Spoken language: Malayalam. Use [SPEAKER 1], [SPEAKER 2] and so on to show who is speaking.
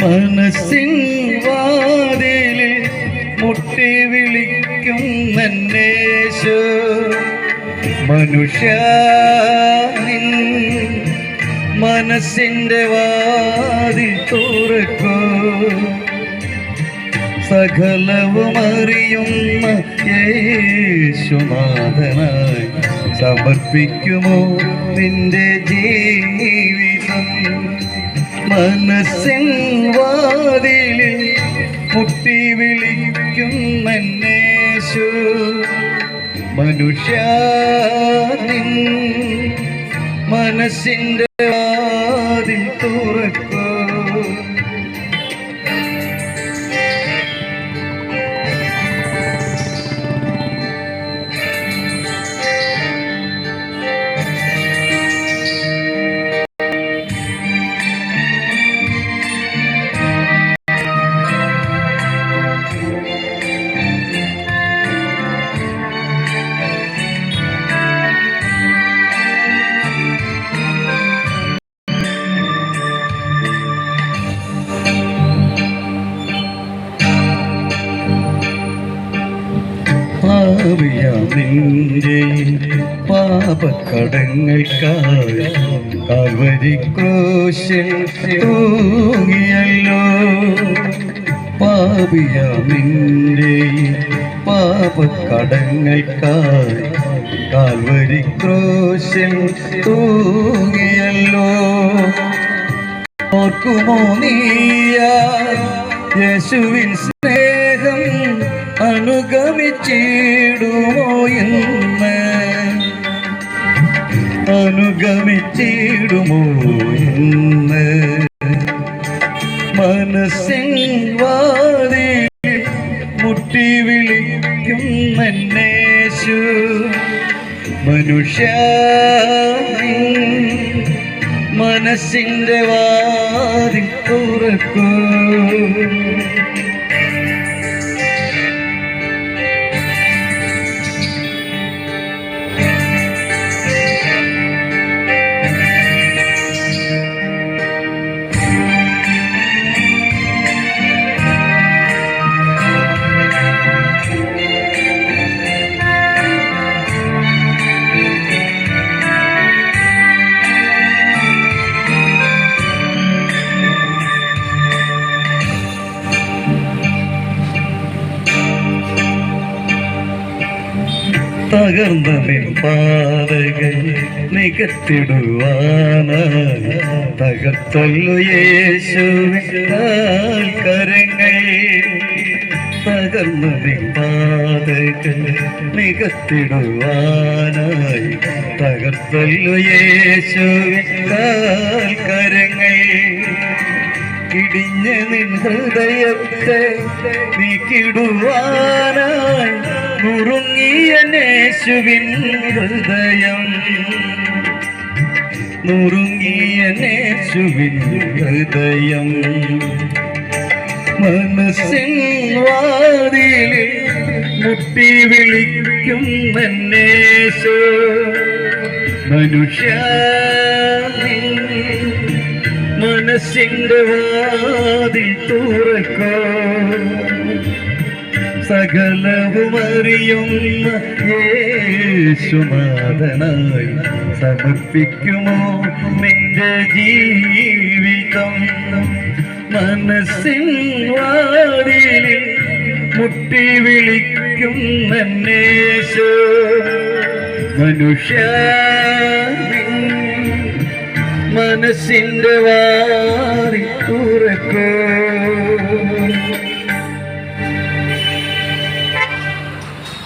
[SPEAKER 1] മനസ്സിൻ വാതിലിൽ മുട്ടി വിളിക്കും നന്നേശു മനുഷ്യ മനസ്സിന്റെ വാതിൽ തുറക്കൂ. സകലവും അറിയുന്ന യേശുനാഥനായി സമർപ്പിക്കുമോ നിന്റെ ജീവിതം? മനസ്സിൻ വാതിലിൽ മുട്ടി വിളിക്കും എന്നേശു മനുഷ്യ നിൻ നിന്റെ പാപക്കടങ്ങൾക്കായി പാപിയ നിന്റെ പാപക്കടങ്ങൾക്കായി തൂങ്ങിയല്ലോ. ഓർക്കുമോ നീയ യേശുവിൻ സ്നേഹം? അനുഗമിച്ചിടുമോ എന്ന് അനുഗമിച്ചിടുമോ എന്ന് മനസ്സിൻ വാതി മുട്ടി വിളിക്കും എന്നേശു. മനുഷ്യ മനസ്സിന്റെ വാതിൽ തുറക്കൂ. തകർന്ന നിൽപ്പാതകൾ നികത്തിടുവാനായി തകർത്തല്ലു യേശുവിനാൽ കരങ്ങൾ. തകർന്ന നിൽപ്പാതകൾ നികത്തിടുവാനായി തകർത്തല്ലു യേശുവിനാൽ കരങ്ങൾ. ഇടിഞ്ഞ നിൻ ഹൃദയത്തെ നീക്കിടുവാനായി നുറുങ്ങിയ നേശുവിൻ ഹൃദയം. നുറുങ്ങിയ നേശുവിൻ ഹൃദയം. മനസ്സിൻ വാതിലിൽ മുട്ടി വിളിക്കും എന്നേശു മനുഷ്യ മനസ്സിന്റെ വാതിൽ തുറക്കോ സകലവുമറിയുന്ന യേശുനാഥനായി സമർപ്പിക്കുമോ നിന്റെ ജീവിതം? മനസ്സിൻ വാതിലിൽ മുട്ടി വിളിക്കും എന്നേശോ മനുഷ്യ മനസ്സിന്റെ വാറി തുറക്കോ.